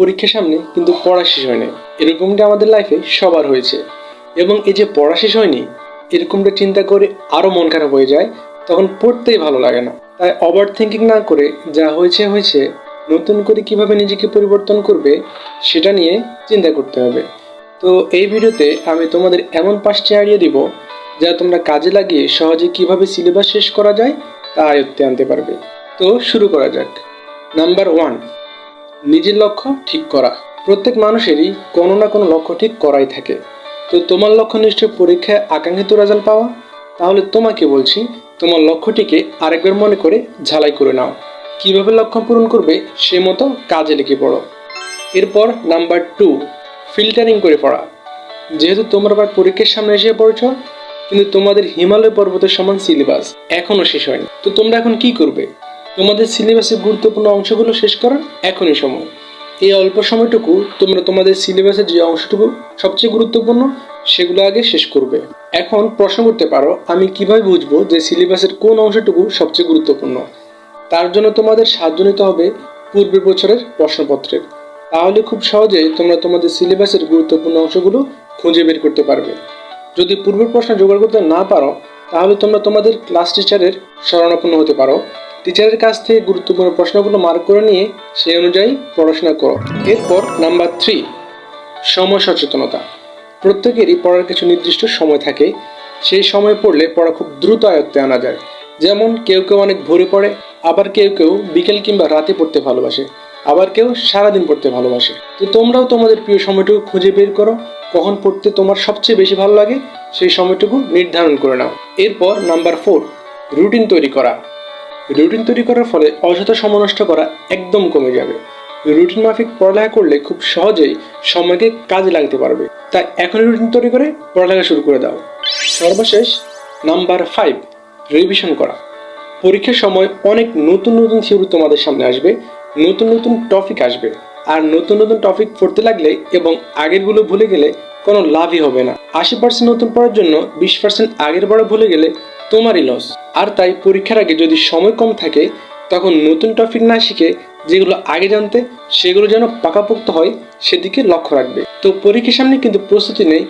পরীক্ষার সামনে কিন্তু পড়া শেষ হয়নি। এরকমটা আমাদের লাইফে সবার হয়েছে। এবং এই যে পড়া শেষ হয়নি, এরকমটা চিন্তা করে আরও মন খারাপ হয়ে যায়, তখন পড়তেই ভালো লাগে না। তাই ওভার থিঙ্কিং না করে যা হয়েছে হয়েছে, নতুন করে কীভাবে নিজেকে পরিবর্তন করবে, সেটা নিয়ে চিন্তা করতে হবে। তো এই ভিডিওতে আমি তোমাদের এমন পাঁচটি আইডিয়া দিব, যা তোমরা কাজে লাগিয়ে সহজে কীভাবে সিলেবাস শেষ করা যায়, তা আয়ত্তে আনতে পারবে। তো শুরু করা যাক। নাম্বার ওয়ান নিজের লক্ষ্য ঠিক করা। প্রত্যেক মানুষেরই কোনো না কোনো লক্ষ্য ঠিক করাই থাকে। তো তোমার লক্ষ্য নিশ্চয় পরীক্ষায় আকাঙ্ক্ষিত রেজাল্ট পাওয়া? তাহলে তোমাকে বলছি, তোমার লক্ষ্যটিকে আরেকবার মনে করে ঝালাই করে নাও। কীভাবে লক্ষ্য পূরণ করবে সে মতো কাজে লেগে পড়ো। এরপর নাম্বার টু ফিল্টারিং করে পড়া। যেহেতু তোমরা আবার পরীক্ষার সামনে এসে পড়েছ, কিন্তু তোমাদের হিমালয় পর্বতের সমান সিলেবাস এখনও শেষ হয়নি। তো তোমরা এখন কি করবে? তোমাদের সিলেবাসের গুরুত্বপূর্ণ অংশগুলো শেষ করার এখনই সময়। এই অল্প সময়টুকু তোমরা তোমাদের সিলেবাসের যে অংশটুকু সবচেয়ে গুরুত্বপূর্ণ, সেগুলো আগে শেষ করবে। এখন প্রশ্ন করতে পারো, আমি কীভাবে বুঝব যে সিলেবাসের কোন অংশটুকু সবচেয়ে গুরুত্বপূর্ণ? তার জন্য তোমাদের সাহায্য নিতে হবে পূর্বের বছরের প্রশ্নপত্রের। তাহলে খুব সহজেই তোমরা তোমাদের সিলেবাসের গুরুত্বপূর্ণ অংশগুলো খুঁজে বের করতে পারবে। যদি পূর্বের প্রশ্ন জোগাড় করতে না পারো, তাহলে তোমরা তোমাদের ক্লাস টিচারের শরণাপন্ন হতে পারো। টিচারের কাছ থেকে গুরুত্বপূর্ণ প্রশ্নগুলো মার্ক করে নিয়ে সেই অনুযায়ী পড়াশোনা করো। এরপর নাম্বার থ্রি সময় সচেতনতা। প্রত্যেকেরই পড়ার কিছু নির্দিষ্ট সময় থাকে। সেই সময় পড়লে পড়া খুব দ্রুত আয়ত্তে আনা যায়। যেমন কেউ কেউ অনেক ভোরে পড়ে, আবার কেউ কেউ বিকেল কিংবা রাতে পড়তে ভালোবাসে, আবার কেউ সারাদিন পড়তে ভালোবাসে। তো তোমরাও তোমাদের প্রিয় সময়টুকু খুঁজে বের করো, কখন পড়তে তোমার সবচেয়ে বেশি ভালো লাগে, সেই সময়টুকু নির্ধারণ করে নাও। এরপর নাম্বার ফোর রুটিন তৈরি করা। রুটিন তৈরি করার ফলে অযথা সময় নষ্ট করা একদম কমে যাবে। রুটিন মাফিক পড়ালেখা করলে খুব সহজেই সময়কে কাজে লাগতে পারবে। তাই এখনই রুটিন তৈরি করে পড়ালেখা শুরু করে দাও। সর্বশেষ, নাম্বার ফাইভ রিভিশন করা। পরীক্ষার সময় অনেক নতুন নতুন থিওরি তোমাদের সামনে আসবে, নতুন নতুন টপিক আসবে। আর নতুন নতুন টপিক পড়তে লাগলে এবং আগেরগুলো ভুলে গেলে কোনো লাভই হবে না। আশি পার্সেন্ট নতুন পড়ার জন্য বিশ পার্সেন্ট আগের পড়া ভুলে গেলে তোমারই লস আর তাই পরীক্ষার আগে যদি সময় কম থাকে, তখন নতুন টপিক না শিখে যেগুলো আগে জানতে, সেগুলো যেন পাকাপোক্ত হয়, সেদিকে লক্ষ্য রাখবে। তো পরীক্ষার সামনে কিন্তু প্রস্তুতি নেই।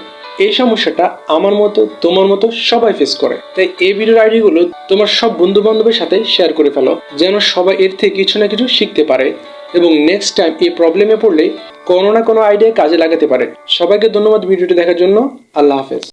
এই সমস্যাটা আমার মতো, তোমার মতো সবাই ফেস করে। তাই এই ভিডিওর আইডিগুলো তোমার সব বন্ধু বান্ধবের সাথে শেয়ার করে ফেলো, যেন সবাই এর থেকে কিছু না কিছু শিখতে পারে। এবং নেক্সট টাইম এই প্রবলেমে পড়লে কোনো না কোনো আইডিয়া কাজে লাগাতে পারে। সবাইকে ধন্যবাদ ভিডিওটি দেখার জন্য। আল্লাহ হাফেজ।